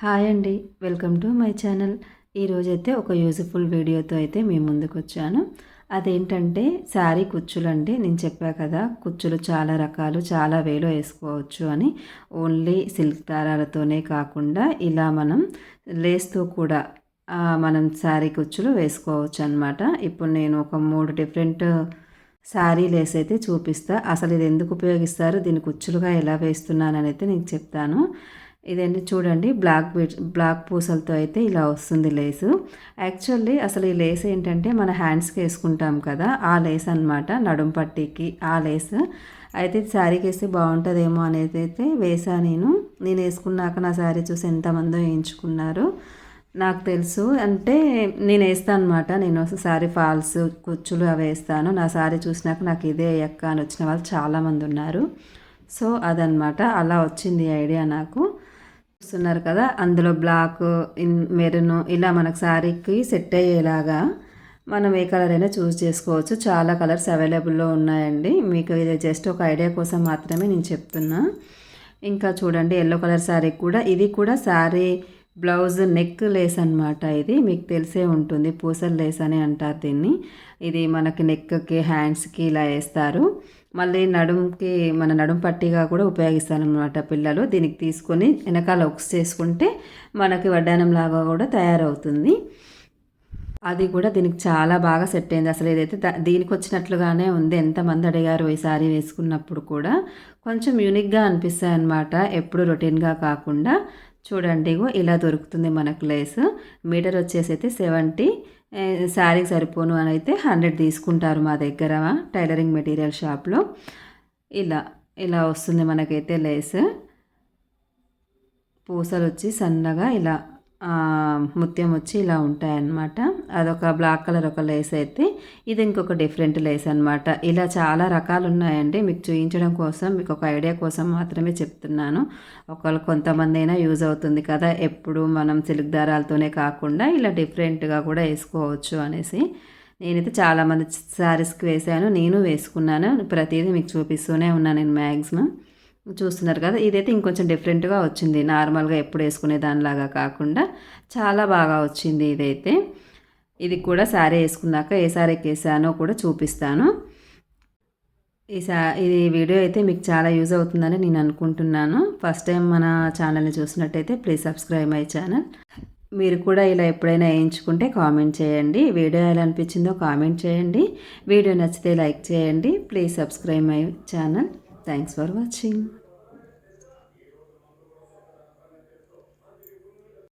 Hi అండి. Welcome to my channel. ఈరోజైతే ఒక యూజ్ఫుల్ వీడియోతో అయితే మీ ముందుకు వచ్చాను అదేంటంటే శారీ కుచ్చులు అండి నేను చెప్పా కదా కుచ్చులు చాలా రకాలు చాలా వేలో వేసుకోవచ్చు అని. ఓన్లీ సిల్క్ దారాలతోనే కాకుండా ఇలా మనం లేస్తో కూడా మనం శారీ కుచ్చులు వేసుకోవచ్చు అనమాట ఇప్పుడు నేను ఒక మూడు డిఫరెంట్ శారీ లేస్ అయితే చూపిస్తా. అసలు ఇది ఎందుకు ఉపయోగిస్తారు? దీన్ని కుచ్చులుగా ఎలా వేస్తున్నానని అయితే నేను చెప్తాను. ఇదండి చూడండి. బ్లాక్ బ్లాక్ పూసలతో అయితే ఇలా వస్తుంది లేసు. యాక్చువల్లీ అసలు ఈ లేస్ ఏంటంటే మన హ్యాండ్స్కి వేసుకుంటాం కదా ఆ లేస్ అనమాట నడుం పట్టీకి ఆ లేస్. అయితే శారీకి వేస్తే బాగుంటుందేమో అనేది అయితే వేసా నేను. నేను వేసుకున్నాక నా శారీ చూసి ఎంతమందో వేయించుకున్నారు. నాకు తెలుసు. అంటే నేను వేస్తాను అనమాట నేను శారీ ఫాల్స్ కుచ్చులు అవి వేస్తాను. నా శారీ చూసినాక నాకు ఇదే ఎక్క అని వచ్చిన వాళ్ళు చాలామంది ఉన్నారు. సో అదనమాట అలా వచ్చింది ఐడియా నాకు. చూస్తున్నారు కదా అందులో బ్లాక్ ఇన్ మెరూన్ ఇలా మనకు శారీకి సెట్ అయ్యేలాగా మనం ఏ కలర్ అయినా చూస్ చేసుకోవచ్చు. చాలా కలర్స్ అవైలబుల్లో ఉన్నాయండి. మీకు ఇది జస్ట్ ఒక ఐడియా కోసం మాత్రమే నేను చెప్తున్నా. ఇంకా చూడండి ఎల్లో కలర్ శారీ కూడా ఇది కూడా శారీ బ్లౌజ్ నెక్ లేస్ అనమాట ఇది. మీకు తెలిసే ఉంటుంది పూసల లేస్ అని అంటారు దీన్ని. ఇది మనకి నెక్కి హ్యాండ్స్కి ఇలా వేస్తారు. మళ్ళీ నడుముకి మన నడుము పట్టిగా కూడా ఉపయోగిస్తారనమాట పిల్లలు. దీనికి తీసుకొని వెనకాల ఒక్స్ చేసుకుంటే మనకి వడ్డానం లాగా కూడా తయారవుతుంది. అది కూడా దీనికి చాలా బాగా సెట్ అయింది. అసలు ఏదైతే దీనికి వచ్చినట్లుగానే ఉంది. ఎంతమంది అడిగారు ఈ సారీ వేసుకున్నప్పుడు కూడా. కొంచెం యూనిక్గా అనిపిస్తాయి అనమాట ఎప్పుడు రొటీన్గా కాకుండా. చూడండి ఇలా దొరుకుతుంది మనకు లేస్. మీటర్ వచ్చేసి అయితే సెవెంటీ. శారీకి సరిపోను అని అయితే హండ్రెడ్ తీసుకుంటారు మా దగ్గర టైలరింగ్ మెటీరియల్ షాప్లో. ఇలా ఇలా వస్తుంది మనకైతే లేస్. పూసలు వచ్చి సన్నగా ఇలా ముత్యం వచ్చి ఇలా ఉంటాయన్నమాట. అదొక బ్లాక్ కలర్ ఒక లేస్ అయితే ఇది ఇంకొక డిఫరెంట్ లేస్ అనమాట ఇలా చాలా రకాలు ఉన్నాయండి మీకు చూపించడం కోసం మీకు ఒక ఐడియా కోసం మాత్రమే చెప్తున్నాను. ఒకళ్ళు కొంతమంది అయినా యూజ్ అవుతుంది కదా ఎప్పుడు మనం సిల్క్ దారాలతోనే కాకుండా ఇలా డిఫరెంట్గా కూడా వేసుకోవచ్చు అనేసి. నేనైతే చాలామంది శారీస్కి వేసాను నేను వేసుకున్నాను. ప్రతిదీ మీకు చూపిస్తూనే ఉన్నాను నేను మ్యాక్సిమం చూస్తున్నారు కదా ఇదైతే ఇంకొంచెం డిఫరెంట్గా వచ్చింది. నార్మల్గా ఎప్పుడు వేసుకునే దానిలాగా కాకుండా చాలా బాగా వచ్చింది ఇదైతే. ఇది కూడా శారీ వేసుకున్నాక ఏ సారీకి వేసానో కూడా చూపిస్తాను. ఈ సా ఇది వీడియో అయితే మీకు చాలా యూజ్ అవుతుందని నేను అనుకుంటున్నాను. ఫస్ట్ టైం మన ఛానల్ని చూసినట్టయితే ప్లీజ్ సబ్స్క్రైబ్ మై ఛానల్. మీరు కూడా ఇలా ఎప్పుడైనా వేయించుకుంటే కామెంట్ చేయండి. వీడియో ఎలా అనిపించిందో కామెంట్ చేయండి. వీడియో నచ్చితే లైక్ చేయండి. Please subscribe my channel. Thanks for watching.